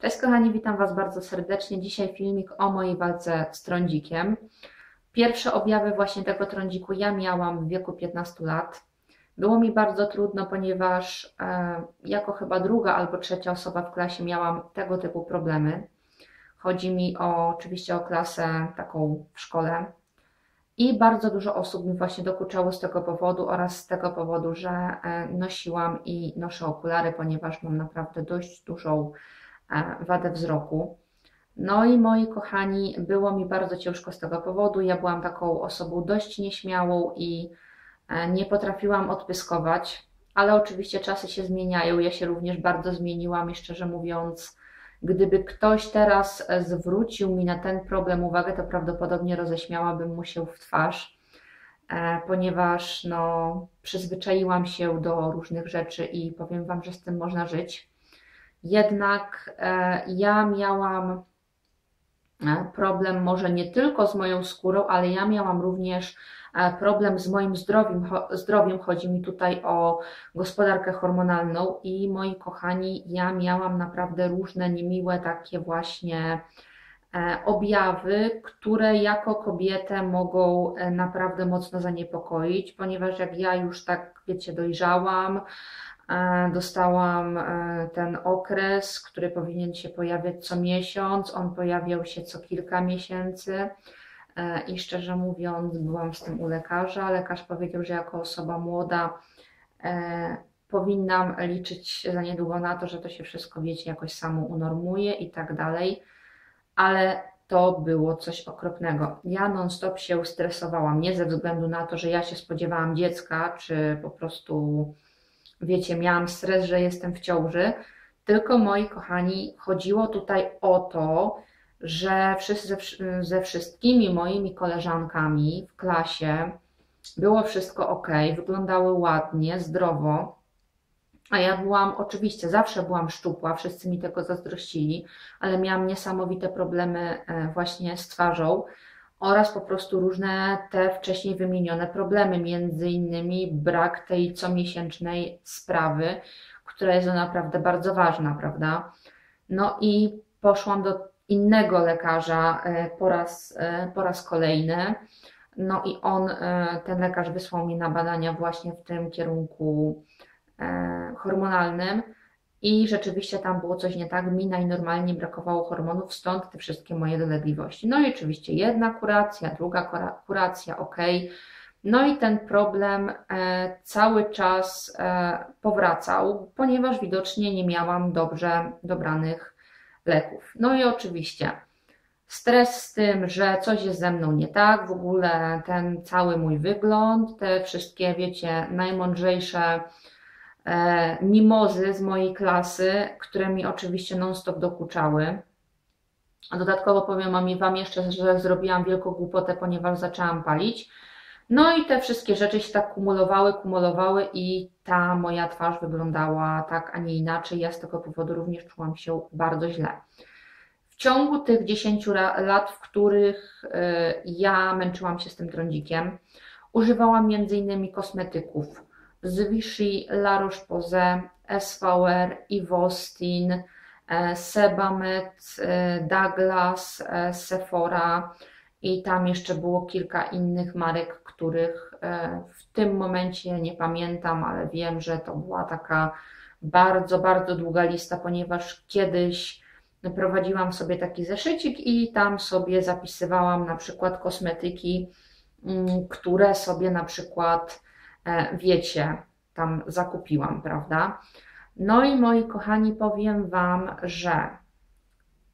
Cześć kochani, witam Was bardzo serdecznie. Dzisiaj filmik o mojej walce z trądzikiem. Pierwsze objawy właśnie tego trądziku ja miałam w wieku 15 lat. Było mi bardzo trudno, ponieważ e, jako chyba druga albo trzecia osoba w klasie miałam tego typu problemy. Chodzi mi o, oczywiście o klasę taką w szkole. I bardzo dużo osób mi właśnie dokuczało z tego powodu oraz z tego powodu, że e, nosiłam i noszę okulary, ponieważ mam naprawdę dość dużą wadę wzroku. No i moi kochani, było mi bardzo ciężko z tego powodu. Ja byłam taką osobą dość nieśmiałą i e, nie potrafiłam odpyskować, ale oczywiście czasy się zmieniają. Ja się również bardzo zmieniłam szczerze mówiąc, Gdyby ktoś teraz e, zwrócił mi na ten problem uwagę, to prawdopodobnie roześmiałabym mu się w twarz, e, ponieważ no, przyzwyczaiłam się do różnych rzeczy i powiem Wam, że z tym można żyć. Jednak e, ja miałam problem może nie tylko z moją skórą, ale ja miałam również problem z moim zdrowiem. zdrowiem. Chodzi mi tutaj o gospodarkę hormonalną i moi kochani, ja miałam naprawdę różne niemiłe takie właśnie e, objawy, które jako kobietę mogą e, naprawdę mocno zaniepokoić, ponieważ jak ja już tak, wiecie, dojrzałam, e, dostałam ten okres, który powinien się pojawiać co miesiąc, on pojawiał się co kilka miesięcy. E, i szczerze mówiąc, byłam z tym u lekarza. Lekarz powiedział, że jako osoba młoda e, powinnam liczyć za niedługo na to, że to się wszystko, wiecie, jakoś samo unormuje i tak dalej, ale to było coś okropnego. Ja non-stop się stresowałam, nie ze względu na to, że ja się spodziewałam dziecka, czy po prostu, wiecie, miałam stres, że jestem w ciąży, tylko moi kochani, chodziło tutaj o to, że wszyscy, ze wszystkimi moimi koleżankami w klasie było wszystko ok, wyglądały ładnie, zdrowo, a ja byłam, oczywiście, zawsze byłam szczupła, wszyscy mi tego zazdrościli, ale miałam niesamowite problemy e, właśnie z twarzą oraz po prostu różne te wcześniej wymienione problemy, między innymi brak tej comiesięcznej sprawy, która jest naprawdę bardzo ważna, prawda? No i poszłam do innego lekarza e, po raz, e, po raz kolejny. No i on, e, ten lekarz wysłał mi na badania właśnie w tym kierunku hormonalnym i rzeczywiście tam było coś nie tak. Mi najnormalniej brakowało hormonów, stąd te wszystkie moje dolegliwości. No i oczywiście jedna kuracja, druga kuracja, ok. No i ten problem cały czas powracał, ponieważ widocznie nie miałam dobrze dobranych leków. No i oczywiście stres z tym, że coś jest ze mną nie tak, w ogóle ten cały mój wygląd, te wszystkie, wiecie, najmądrzejsze e, mimozy z mojej klasy, które mi oczywiście non-stop dokuczały. A dodatkowo powiem Wam jeszcze, że zrobiłam wielką głupotę, ponieważ zaczęłam palić. No i te wszystkie rzeczy się tak kumulowały, kumulowały i ta moja twarz wyglądała tak, a nie inaczej. Ja z tego powodu również czułam się bardzo źle. W ciągu tych 10 lat, w których y, ja męczyłam się z tym trądzikiem, używałam m.in. kosmetyków z Vichy, La Roche-Posay, SVR, Ivostin, e, Sebamed, e, Douglas, e, Sephora i tam jeszcze było kilka innych marek, których w tym momencie nie pamiętam, ale wiem, że to była taka bardzo, bardzo długa lista, ponieważ kiedyś prowadziłam sobie taki zeszycik i tam sobie zapisywałam na przykład kosmetyki, mm, które sobie na przykład, wiecie, tam zakupiłam, prawda? No i moi kochani, powiem Wam, że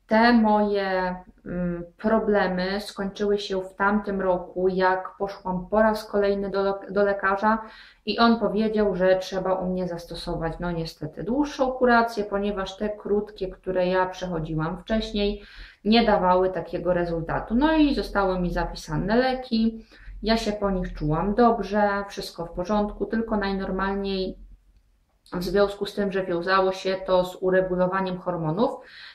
te moje mm, problemy skończyły się w tamtym roku, jak poszłam po raz kolejny do, do lekarza i on powiedział, że trzeba u mnie zastosować, no niestety, dłuższą kurację, ponieważ te krótkie, które ja przechodziłam wcześniej, nie dawały takiego rezultatu. No i zostały mi zapisane leki. Ja się po nich czułam dobrze, wszystko w porządku, tylko najnormalniej w związku z tym, że wiązało się to z uregulowaniem hormonów,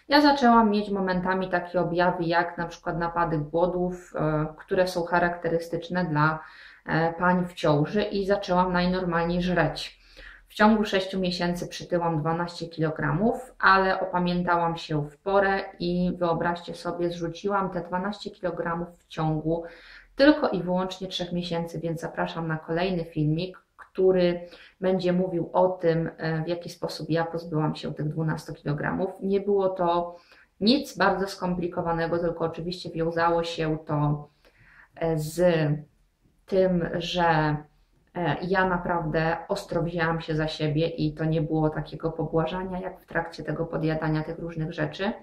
ja zaczęłam mieć momentami takie objawy jak na przykład napady głodów, e, które są charakterystyczne dla e, pań w ciąży i zaczęłam najnormalniej żreć. W ciągu 6 miesięcy przytyłam 12 kg, ale opamiętałam się w porę i wyobraźcie sobie, zrzuciłam te 12 kg w ciągu tylko i wyłącznie 3 miesięcy, więc zapraszam na kolejny filmik, który będzie mówił o tym, e, w jaki sposób ja pozbyłam się tych 12 kg. Nie było to nic bardzo skomplikowanego, tylko oczywiście wiązało się to e, z tym, że ja naprawdę ostro wzięłam się za siebie i to nie było takiego pobłażania jak w trakcie tego podjadania tych różnych rzeczy.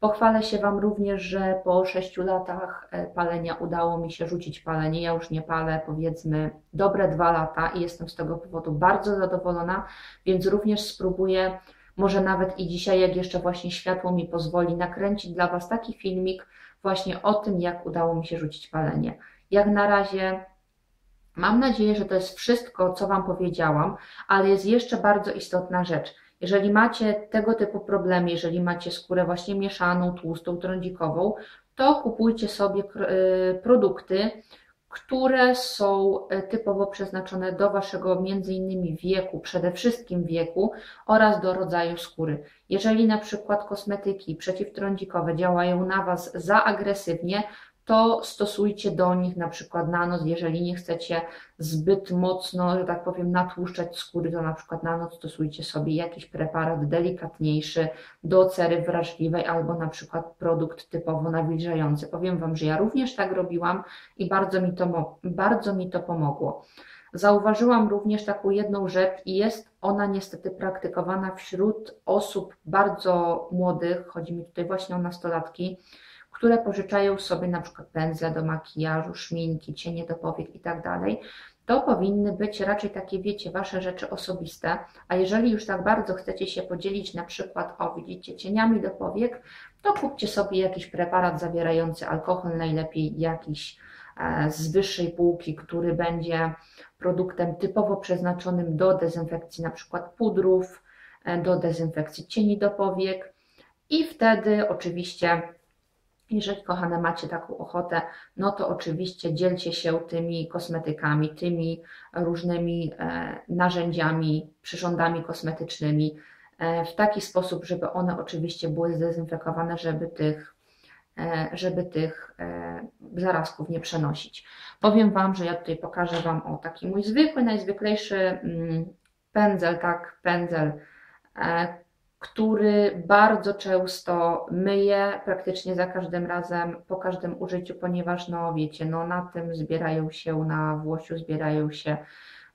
Pochwalę się Wam również, że po sześciu latach e, palenia udało mi się rzucić palenie. Ja już nie palę powiedzmy dobre dwa lata i jestem z tego powodu bardzo zadowolona, więc również spróbuję, może nawet i dzisiaj, jak jeszcze właśnie światło mi pozwoli, nakręcić dla Was taki filmik właśnie o tym, jak udało mi się rzucić palenie. Jak na razie Mam nadzieję, że to jest wszystko, co Wam powiedziałam, ale jest jeszcze bardzo istotna rzecz. Jeżeli macie tego typu problemy, jeżeli macie skórę właśnie mieszaną, tłustą, trądzikową, to kupujcie sobie y, produkty, które są y, typowo przeznaczone do Waszego między innymi wieku, przede wszystkim wieku oraz do rodzaju skóry. Jeżeli na przykład kosmetyki przeciwtrądzikowe działają na Was za agresywnie, to stosujcie do nich na przykład na noc, jeżeli nie chcecie zbyt mocno, że tak powiem, natłuszczać skóry, to na przykład na noc stosujcie sobie jakiś preparat delikatniejszy do cery wrażliwej albo na przykład produkt typowo nawilżający. Powiem Wam, że ja również tak robiłam i bardzo mi to, bardzo mi to pomogło. Zauważyłam również taką jedną rzecz i jest ona niestety praktykowana wśród osób bardzo młodych, chodzi mi tutaj właśnie o nastolatki, które pożyczają sobie na przykład pędzle do makijażu, szminki, cienie do powiek i tak dalej, to powinny być raczej takie, wiecie, wasze rzeczy osobiste, a jeżeli już tak bardzo chcecie się podzielić na przykład, o widzicie, cieniami do powiek, to kupcie sobie jakiś preparat zawierający alkohol, najlepiej jakiś e, z wyższej półki, który będzie produktem typowo przeznaczonym do dezynfekcji na przykład pudrów, e, do dezynfekcji cieni do powiek. I wtedy oczywiście jeżeli, kochane, macie taką ochotę, no to oczywiście dzielcie się tymi kosmetykami, tymi różnymi e, narzędziami, przyrządami kosmetycznymi e, w taki sposób, żeby one oczywiście były zdezynfekowane, żeby tych, e, żeby tych zarazków nie przenosić. Powiem Wam, że ja tutaj pokażę Wam o taki mój zwykły, najzwyklejszy mm, pędzel, tak, pędzel, który bardzo często myję praktycznie za każdym razem, po każdym użyciu, ponieważ no wiecie, no na tym zbierają się, na włosiu zbierają się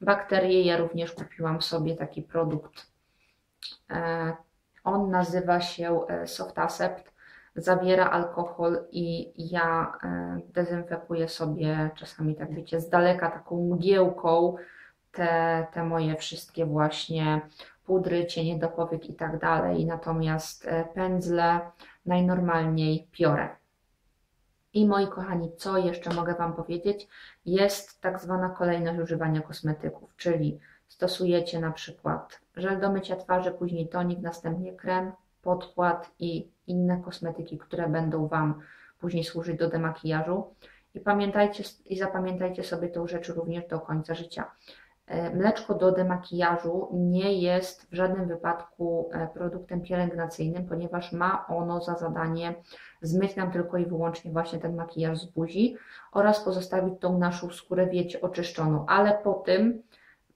bakterie. Ja również kupiłam sobie taki produkt. E, on nazywa się e, Softacept, zawiera alkohol i ja e, dezynfekuję sobie czasami, tak wiecie, z daleka taką mgiełką te, te moje wszystkie właśnie pudry, cienie do powiek i tak dalej, natomiast e, pędzle najnormalniej piorę. I moi kochani, co jeszcze mogę Wam powiedzieć? Jest tak zwana kolejność używania kosmetyków, czyli stosujecie na przykład żel do mycia twarzy, później tonik, następnie krem, podkład i inne kosmetyki, które będą Wam później służyć do demakijażu. I pamiętajcie i zapamiętajcie sobie tą rzecz również do końca życia. E, mleczko do demakijażu nie jest w żadnym wypadku e, produktem pielęgnacyjnym, ponieważ ma ono za zadanie zmyć nam tylko i wyłącznie właśnie ten makijaż z buzi oraz pozostawić tą naszą skórę, wiecie, oczyszczoną. Ale po tym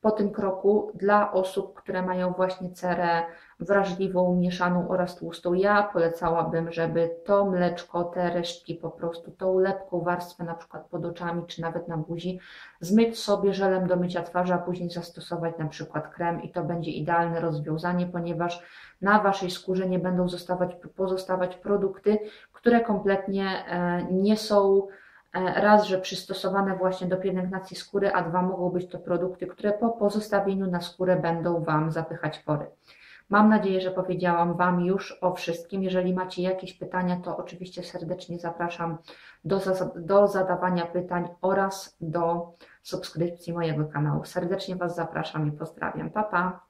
po tym kroku dla osób, które mają właśnie cerę wrażliwą, mieszaną oraz tłustą, ja polecałabym, żeby to mleczko, te resztki po prostu, tą lepką warstwę na przykład pod oczami czy nawet na buzi, zmyć sobie żelem do mycia twarzy, a później zastosować na przykład krem i to będzie idealne rozwiązanie, ponieważ na Waszej skórze nie będą zostawać, pozostawać produkty, które kompletnie e, nie są raz, że przystosowane właśnie do pielęgnacji skóry, a dwa, mogą być to produkty, które po pozostawieniu na skórę będą Wam zapychać pory. Mam nadzieję, że powiedziałam Wam już o wszystkim. Jeżeli macie jakieś pytania, to oczywiście serdecznie zapraszam do, do zadawania pytań oraz do subskrypcji mojego kanału. Serdecznie Was zapraszam i pozdrawiam. Pa, pa!